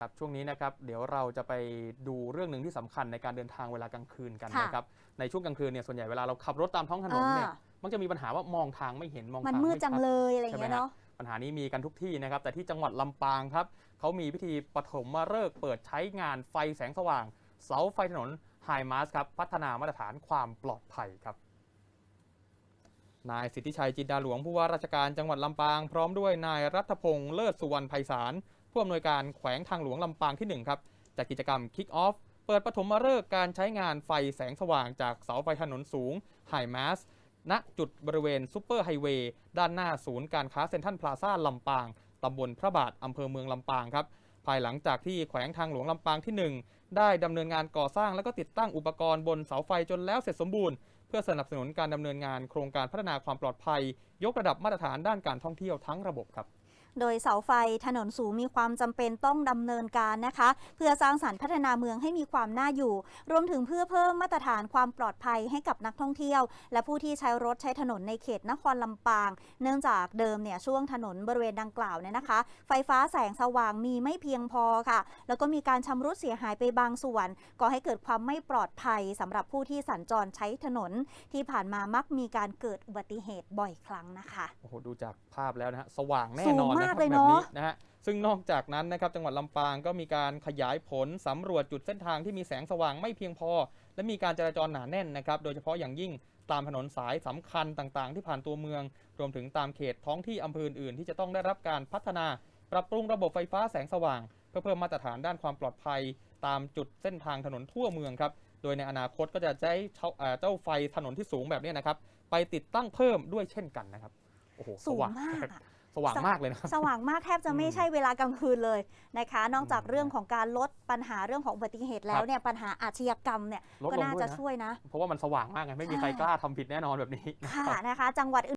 ครับช่วงนี้นะครับเดี๋ยวเราจะไปดูเรื่องหนึ่งที่สำคัญในการเดินทางเวลากลางคืนกันค่ะนะครับในช่วงกลางคืนเนี่ยส่วนใหญ่เวลาเราขับรถตามท้องถนนเนี่ยอ่ามักจะมีปัญหาว่ามองทางไม่เห็นมองมันทางมืดไจังชัเลยอะไรอใช่ย่างไหมเงี้ยฮะเนาะปัญหานี้มีกันทุกที่นะครับ แต่ที่จังหวัดลำปางครับเขามีพิธีปฐมฤกษ์เปิดใช้งานไฟแสงสว่าง เสาไฟถนนไฮมาสครับพัฒนามาตรฐานความปลอดภัยครับนายสิทธิชัยจินดาหลวงผู้ว่าราชการจังหวัดลำปาง พร้อมด้วยนายรัฐพงษ์เลิศสุวรรณไพศาล ผู้อำนวยการแขวงทางหลวงลำปางที่ 1 ครับจัดกิจกรรม Kick Off เปิดปฐมฤกษ์การใช้งานไฟแสงสว่างจากเสาไฟถนนสูงไฮมาสณจุดบริเวณซูเปอร์ไฮเวย์ด้านหน้าศูนย์การค้าเซ็นทรัลพลาซ่าลำปางตำบลพระบาทอำเภอเมืองลำปางครับภายหลังจากที่แขวงทางหลวงลำปางที่ 1 ได้ดำเนินงานก่อสร้างและก็ติดตั้งอุปกรณ์บนเสาไฟจนแล้วเสร็จสมบูรณ์ เพื่อสนับสนุนการดำเนินงานโครงการพัฒนาความปลอดภัย ยกระดับมาตรฐานด้านการท่องเที่ยวทั้งระบบครับ โดยเสาไฟถนนสูงมีความจำเป็นต้องดำเนินการนะคะ เพื่อสร้างสรรค์พัฒนาเมืองให้มีความน่าอยู่ รวมถึงเพื่อเพิ่มมาตรฐานความปลอดภัยให้กับนักท่องเที่ยว และผู้ที่ใช้รถใช้ถนนในเขตนครลำปาง เนื่องจากเดิมเนี่ยช่วงถนนบริเวณดังกล่าวเนี่ยนะคะ ไฟฟ้าแสงสว่างมีไม่เพียงพอค่ะ แล้วก็มีการชำรุดเสียหายไปบางส่วน ก่อให้เกิดความไม่ปลอดภัยสำหรับผู้ที่สัญจรใช้ถนน ที่ผ่านมามักมีการเกิดอุบัติเหตุบ่อยครั้งนะคะโอ้โหดูจากภาพแล้วนะฮะสว่างแน่นอนนะกเลยแบบเนอะนี้นะฮะซึ่งนอกจากนั้นนะครับจังหวัดลำปางก็มีการขยายผลสำรวจจุดเส้นทางที่มีแสงสว่างไม่เพียงพอ และมีการจราจรหนาแน่นนะครับโดยเฉพาะอย่างยิ่งตามถนนสายสำคัญต่างๆ ที่ผ่านตัวเมือง รวมถึงตามเขตท้องที่อำเภออื่นๆที่จะต้องได้รับการพัฒนา ปรับปรุงระบบไฟฟ้าแสงสว่าง เพื่อเพิ่มมาตรฐานด้านความปลอดภัย ตามจุดเส้นทางถนนทั่วเมืองครับโดยในอนาคตก็จะใช้เจ้าไฟถนนที่สูงแบบนี้นะครับ ไปติดตั้งเพิ่มด้วยเช่นกันนะครับโอ้โหสว่างมาก สว่างมากเลยนะครับสว่างมากแทบจะไม่อืมใช่เวลากลางคืนเลยนะคะ นอกจากอืมเรื่องของการลดปัญหาเรื่องของอุบัติเหตุแล้ครัวบเนี่ยปัญหาอาชญากรรมเนี่ยลดก็ลงน่าด้วยจะนะช่วยนะ เพราะว่ามันสว่างมากไงไม่มีใครใช่กล้าทำผิดแน่นอนแบบนี้นะค่ะครับนะคะ จังหวัด